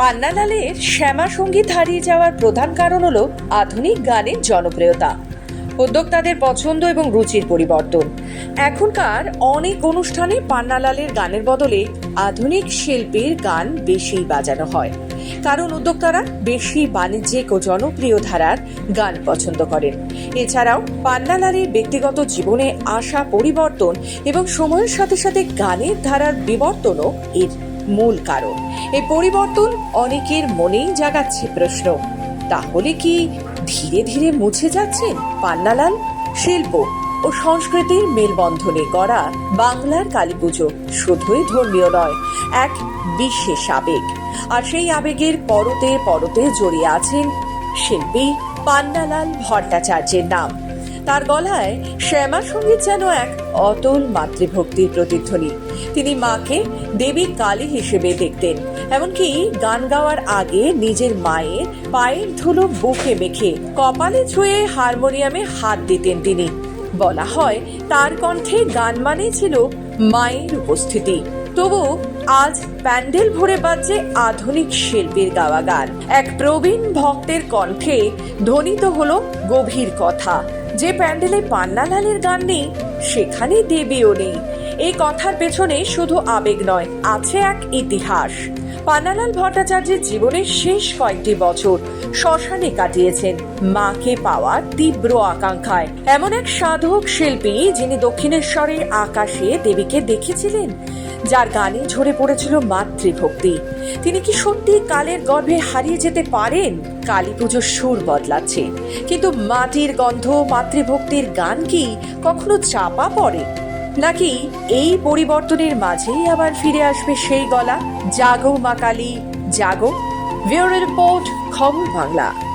পান্নালালের শ্যামা সংগীত হারিয়ে যাওয়ার প্রধান কারণ হলো আধুনিক গানের জনপ্রিয়তা, উদ্যোক্তাদের পছন্দ এবং রুচির পরিবর্তন। এখনকার অনেক অনুষ্ঠানে পান্নালালের গানের বদলে আধুনিক শিল্পীর গান বেশি বাজানো হয়। কারণ উদ্যোক্তারা বেশি বাণিজ্যিক ও জনপ্রিয় ধারার গান পছন্দ করেন। এছাড়াও পান্নালালের ব্যক্তিগত জীবনে আসা পরিবর্তন এবং সময়ের সাথে সাথে গানের ধারার বিবর্তনও এর মূল কারণ। এই পরিবর্তন অনেকের মনেই জাগাচ্ছে প্রশ্ন। তাহলে কি ধীরে ধীরে মুছে যাচ্ছেন পান্নালাল, শিল্প ও সংস্কৃতির মেলবন্ধনে গড়া বাংলার কালীপুজো? শুধুই ধর্মীয় নয়, এক বিশেষ আবেগ। আর সেই আবেগের পরতে পরতে জড়িয়ে আছেন শিল্পী পান্নালাল ভট্টাচার্যের নাম। তার গলায় শ্যামা সংগীত যেন এক অতল মাতৃভক্তির প্রতিধ্বনি। তিনি মাকে দেবী কালী হিসেবে দেখতেন, এমনকি গান গাওয়ার আগে নিজের মায়ের পায়ের ধুলো বুকে মেখে কপালে ছুঁয়ে হারমোনিয়ামে হাত দিতেন তিনি। বলা হয় তার কণ্ঠে গান মানে ছিল মায়ের উপস্থিতি। তবু আজ প্যান্ডেল ভরে বাজছে আধুনিক শিল্পীর গাওয়া গান। এক প্রবীণ ভক্তের কণ্ঠে ধ্বনিত হলো গভীর কথা। যে প্যান্ডেলে পান্নালালের গান নেই সেখানে দেবীও নেই। এই কথার পেছনে শুধু আবেগ নয়, আছে এক ইতিহাস। পান্নালাল ভট্টাচার্যের জীবনের শেষ কয়েকটি বছর শ্মশানে কাটিয়েছেন। মাকে পাওয়ার তীব্র আকাঙ্ক্ষায়। এমন এক সাধক শিল্পী যিনি দক্ষিণেশ্বরের আকাশে দেবীকে দেখেছিলেন যার গানে ঝরে পড়েছিল মাতৃভক্তি। তিনি কি সত্যি কালের গর্ভে হারিয়ে যেতে পারেন? কালী পুজোর সুর বদলাচ্ছে। কিন্তু মাটির গন্ধ, মাতৃভক্তির গান কি কখনো চাপা পড়ে? নাকি এই পরিবর্তনের মাঝেই আবার ফিরে আসবে সেই গলা? জাগো মা কালী, জাগো। ভিওর রিপোর্ট খবর বাংলা।